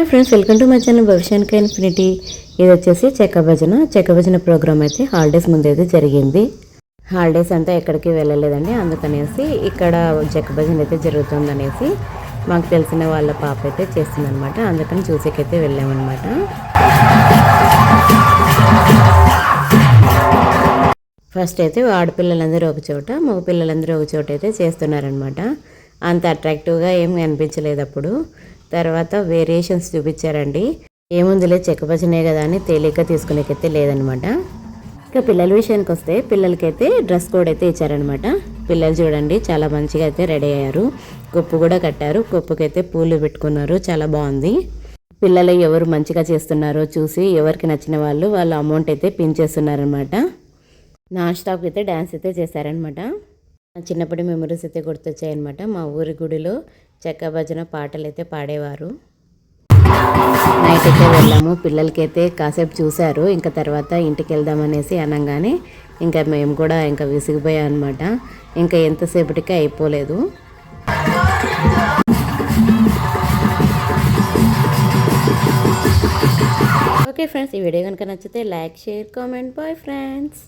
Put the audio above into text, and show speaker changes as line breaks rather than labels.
Hi friends welcome to my channel భవిష్యానికి infinity ఇది వచ్చేసి చెక్క భజన చెక్క భజన ప్రోగ్రామ్ అయితే హాలిడేస్ ముందైతే జరిగింది. హాలిడేస్ అంతా ఎక్కడికి వెళ్ళలేదండి. అందుకనేసి ఇక్కడ చెక్క భజన అయితే జరుగుతుందనేసి మాకు తెలిసిన వాళ్ళ పాప అయితే చేస్తుందనమాట అందుకని చూసేకైతే వెళ్ళామన్నమాట. ఫస్ట్ అయితే ఆడపిల్లలందరూ ఒక చోట మగ పిల్లలందరూ ఒక చోట అయితే చేస్తున్నారనమాట అంత అట్రాక్టివ్గా ఏం అనిపించలేదు అప్పుడు. తర్వాత వేరియేషన్స్ చూపించారండి. ఏముందిలే చెక్క భజనే కదా అని తేలిక తీసుకునేకైతే లేదనమాట. ఇంకా పిల్లల విషయానికి వస్తే పిల్లలకైతే డ్రెస్ కోడ్ అయితే ఇచ్చారనమాట. పిల్లలు చూడండి చాలా మంచిగా అయితే రెడీ అయ్యారు. కొప్పు కూడా కట్టారు. కొప్పుకైతే పూలు పెట్టుకున్నారు. చాలా బాగుంది. పిల్లలు ఎవరు మంచిగా చేస్తున్నారో చూసి ఎవరికి నచ్చిన వాళ్ళు వాళ్ళ అమౌంట్ అయితే పిన్ చేస్తున్నారనమాట. నాన్ స్టాప్ అయితే డ్యాన్స్ అయితే చేశారనమాట. చిన్నప్పటి మెమరీస్ అయితే గుర్తొచ్చాయన్నమాట. మా ఊరి గుడిలో చెక్క భజన పాటలు అయితే పాడేవారు. నైట్ అయితే వెళ్ళాము. పిల్లలకైతే కాసేపు చూశారు. ఇంకా తర్వాత ఇంటికి వెళ్దామనేసి అనగానే ఇంకా మేము కూడా ఇంకా విసిగిపోయాం అనమాట ఇంకా ఎంతసేపటికి అయిపోలేదు. ఓకే ఫ్రెండ్స్ ఈ వీడియో కనుక నచ్చితే like share comment. Bye friends.